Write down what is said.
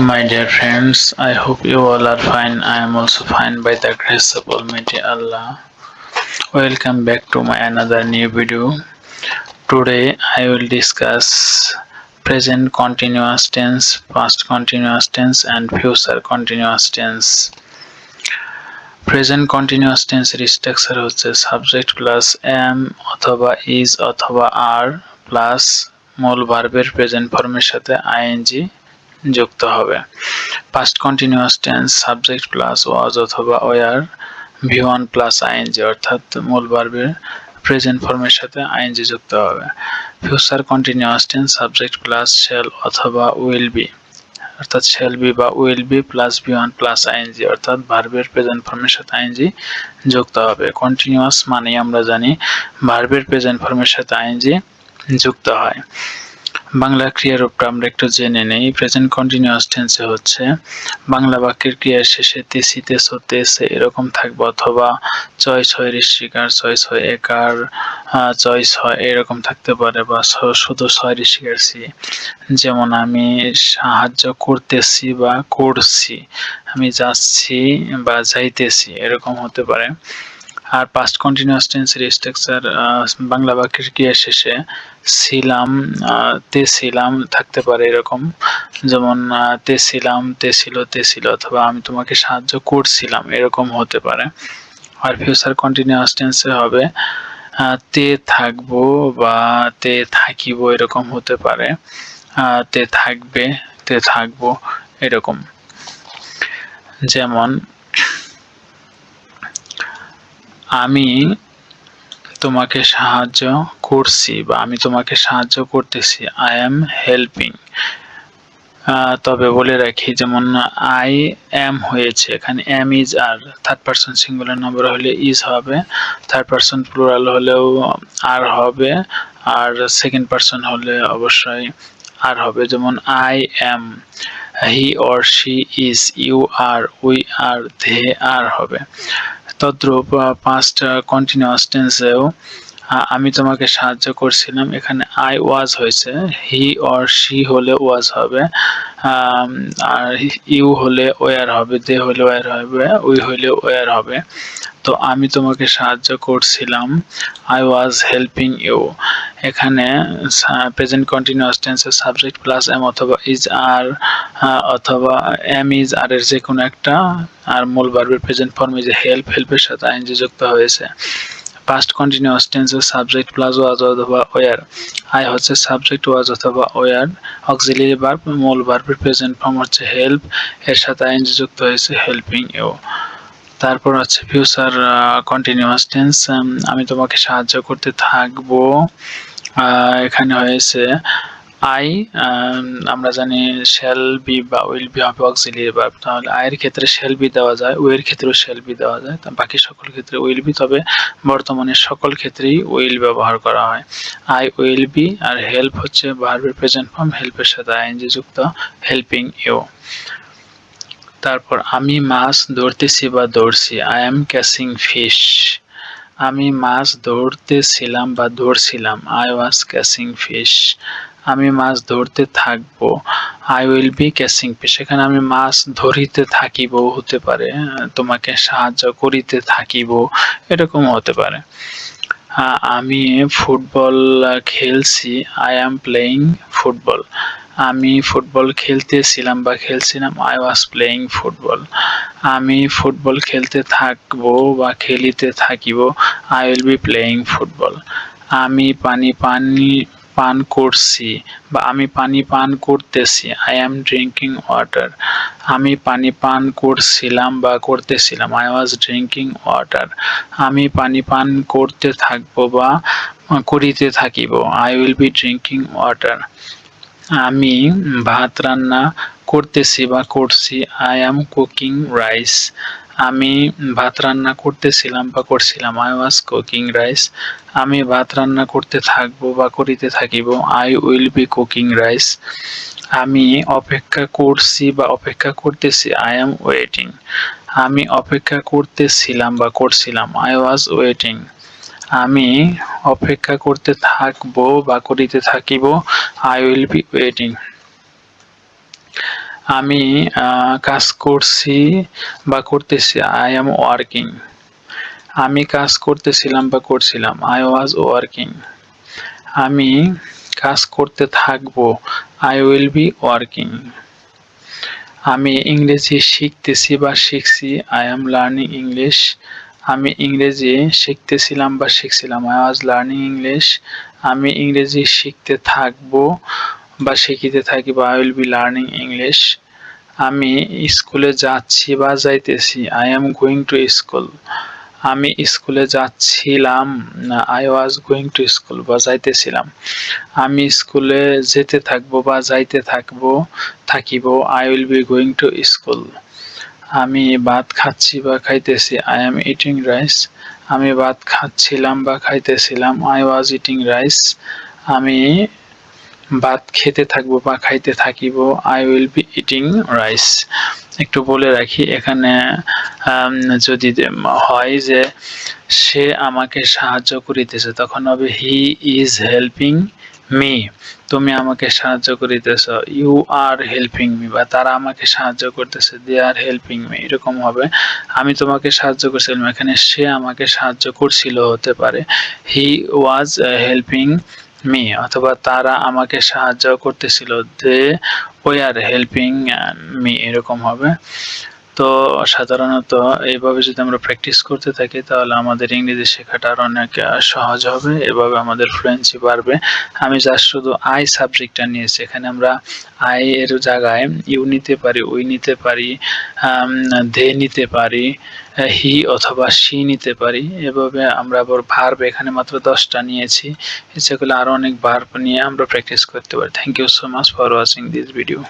My dear friends, I hope you all are fine. I am also fine by the grace of Almighty Allah. Welcome back to my another new video. Today I will discuss present continuous tense, past continuous tense and future continuous tense. Present continuous টেন্সের structure হচ্ছে subject plus am অথবা is অথবা are plus মূল ভার্বের present ফর্মের সাথে ING যুক্ত হবে। Past continuous tense subject plus was অথবা were V one plus ING অর্থাৎ মূল ভার্বের প্রেজেন্ট ফর্মের সাথে আইএনজি যুক্ত হবে। Future continuous tense subject plus shall অথবা উইল বি অর্থাৎ শেল বি বা will be plus V one plus ING অর্থাৎ ভার্বের প্রেজেন্ট ফর্মের সাথে আইএনজি যুক্ত হবে। কন্টিনিউয়াস মানে আমরা জানি ভার্বের প্রেজেন্ট ফর্মের সাথে আইএনজি যুক্ত হয়। বাংলা ক্রিয়ার রূপটা আমরা একটু জেনে নেই। প্রেজেন্ট কন্টিনিউয়াস টেন্সে হচ্ছে, বাংলা বাক্যের ক্রিয়ার শেষে তেসি, তেসো, তেসে এরকম থাকবে অথবা চয় ছয় ঋষিকার, ছয় ছয় একার চয় ছয় এরকম থাকতে পারে বা শুধু ছয় ঋষিকার সি। যেমন আমি সাহায্য করতেছি বা করছি, আমি যাচ্ছি বা যাইতেছি এরকম হতে পারে। আর পাস্ট কন্টিনিউয়াস টেন্সের স্ট্রাকচার বাংলা বাক্যের ক্রিয়া শেষে? ছিলাম তে ছিলাম থাকতে পারে এরকম। যেমন তে ছিলাম, তে ছিল তে ছিল, অথবা আমি তোমাকে সাহায্য করছিলাম, এরকম হতে পারে। আর ফিউচার কন্টিনিউয়াস টেন্সে হবে তে থাকব বা তে থাকিব এরকম হতে পারে। তে থাকবে, তে থাকব এরকম। যেমন আমি তোমাকে সাহায্য করছি বা আমি তোমাকে সাহায্য করতেছি। আই এম হেল্পিং তবে বলে রাখি, যেমন আই এম হয়েছে, এখানে am is are third person singular number হলে ইজ হবে থার্ড পার্সন প্লুরাল হলেও আর হবে, আর সেকেন্ড পার্সন হলে অবশ্যই আর হবে। যেমন I am he or she is you are we are they are হবে। তদ্রূপ পাস্ট কন্টিনিউয়াস টেন্সেও আমি তোমাকে সাহায্য করছিলাম। এখানে আই ওয়াজ হয়েছে। হি অর শি হলে ওয়াজ হবে। আর ইউ হলে ওয়ার হবে। দে হলে ওয়ার হবে। উই হলে ওয়ার হবে। তো আমি তোমাকে সাহায্য করছিলাম। আই ওয়াজ হেল্পিং ইউ এখানে প্রেজেন্ট কন্টিনিউয়াস টেন্সের সাবজেক্ট প্লাস এম অথবা ইজ আর অথবা এম ইজ আর এর যে কোনো একটা। আর মূল ভার্বের প্রেজেন্ট ফর্মে যে হেল্প হেল্পের সাথে আইনজি যুক্ত হয়েছে। পাস্ট কন্টিনিউয়াস টেন্সের সাবজেক্ট প্লাস ওয়াজ অথবা ওয়ার আই হচ্ছে সাবজেক্ট ওয়াজ অথবা ওয়ার অক্সিলিয়ারি ভার্ব মূল ভার্বের প্রেজেন্ট ফর্ম হচ্ছে হেল্প এর সাথে আইনজি যুক্ত হয়েছে হেল্পিং ইউ তারপর হচ্ছে ফিউচার কন্টিনিউয়াস টেন্স আমি তোমাকে সাহায্য করতে থাকব। এখানে হয়েছে আই আমরা জানি শেল বি বা উইল বি হবে অক্সিলিয়ারি ভার্ব তাহলে আয়ের ক্ষেত্রে শেল বি দেওয়া যায় ওয়ের ক্ষেত্রেও শেল বি দেওয়া যায়। বাকি সকল ক্ষেত্রে উইল বি তবে বর্তমানে সকল ক্ষেত্রেই উইল ব্যবহার করা হয়। আই উইল বি আর হেল্প হচ্ছে ভার্বের প্রেজেন্ট ফর্ম হেল্পের সাথে আইএনজি যুক্ত হেল্পিং ইউ তারপর আমি মাছ ধরতেছি বা দৌড়ছি আই এম ক্যাচিং ফিশ আমি মাছ ধরতেছিলাম বা ধরছিলাম আই ওয়াজ ক্যাচিং ফিশ আমি মাছ ধরতে থাকব। I will be catching fish এখানে আমি মাছ ধরিতে থাকিব হতে পারে। তোমাকে সাহায্য করিতে থাকিব। এরকম হতে পারে। আমি ফুটবল খেলছি। আই অ্যাম প্লেয়িং ফুটবল আমি ফুটবল খেলতেছিলাম বা খেলছিলাম। আই ওয়াজ প্লেয়িং ফুটবল আমি ফুটবল খেলতে থাকব বা খেলিতে থাকিব। I will be playing football আমি পানি পানি পান করছি বা আমি পানি পান করতেছি আই অ্যাম ড্রিঙ্কিং ওয়াটার আমি পানি পান করছিলাম বা করতেছিলাম আই ওয়াজ ড্রিঙ্কিং ওয়াটার আমি পানি পান করতে থাকব বা করিতে থাকিব I will be drinking water আমি ভাত রান্না করতেছি বা করছি আই অ্যাম কুকিং রাইস আমি ভাত রান্না করতেছিলাম বা করছিলাম আই ওয়াজ কুকিং রাইস আমি ভাত রান্না করতে থাকব বা করিতে থাকিব I will be cooking rice আমি অপেক্ষা করছি বা অপেক্ষা করতেছি আই অ্যাম ওয়েটিং আমি অপেক্ষা করতেছিলাম বা করছিলাম আই ওয়াজ ওয়েটিং আমি অপেক্ষা করতে থাকব বা করিতে থাকিব আই উইল বি ওয়েটিং আমি কাজ করছি বা করতেছি আই এম ওয়ার্কিং আমি কাজ করতেছিলাম বা করছিলাম আই ওয়াজ ওয়ার্কিং আমি কাজ করতে থাকব আই উইল বি ওয়ার্কিং আমি ইংরেজি শিখতেছি বা শিখছি আই এম লার্নিং ইংলিশ আমি ইংরেজি শিখতেছিলাম বা শিখছিলাম আই ওয়াজ লার্নিং ইংলিশ আমি ইংরেজি শিখতে থাকব বা শিখিতে থাকিব I will be learning English আমি স্কুলে যাচ্ছি বা যাইতেছি I am going to school আমি স্কুলে যাচ্ছিলাম, না I was going to school বা যাইতেছিলাম। আমি স্কুলে যেতে থাকব বা যাইতে থাকব, থাকিব I will be going to school আমি ভাত খাচ্ছি বা খাইতেছি আই এম ইটিং রাইস আমি ভাত খাচ্ছিলাম বা খাইতেছিলাম আই ওয়াজ ইটিং রাইস আমি ভাত খেতে থাকব বা খাইতে থাকিব I will be eating rice একটু বলে রাখি, এখানে যদি হয় যে সে আমাকে সাহায্য করিতেছে, তখন হবে হি ইজ হেল্পিং মি তুমি আমাকে সাহায্য করিতেছ ইউ আর হেল্পিং মি বা তারা আমাকে সাহায্য করতেছে দে আর হেল্পিং মি এরকম হবে। আমি তোমাকে সাহায্য করছিলাম, এখানে সে আমাকে সাহায্য করছিল হতে পারে। হি ওয়াজ হেল্পিং মি অথবা তারা আমাকে সাহায্য করতেছিল দে ওয়ার হেল্পিং মি এরকম হবে। তো সাধারণত এইভাবে যদি আমরা প্র্যাকটিস করতে থাকি, তাহলে আমাদের ইংরেজি শেখাটা আরও অনেক সহজ হবে। এভাবে আমাদের ফ্লুয়েন্সি বাড়বে। আমি জাস্ট শুধু আই সাবজেক্টটা নিয়েছি। এখানে আমরা আই এর জায়গায় ইউ নিতে পারি উই নিতে পারি দে নিতে পারি হি অথবা সি নিতে পারি। এভাবে আমরা আবার ভার্ব এখানে মাত্র দশটা নিয়েছি। ইচ্ছে করলে আরও অনেক ভার্ব নিয়ে আমরা প্র্যাকটিস করতে পারি। Thank you so much for watching this video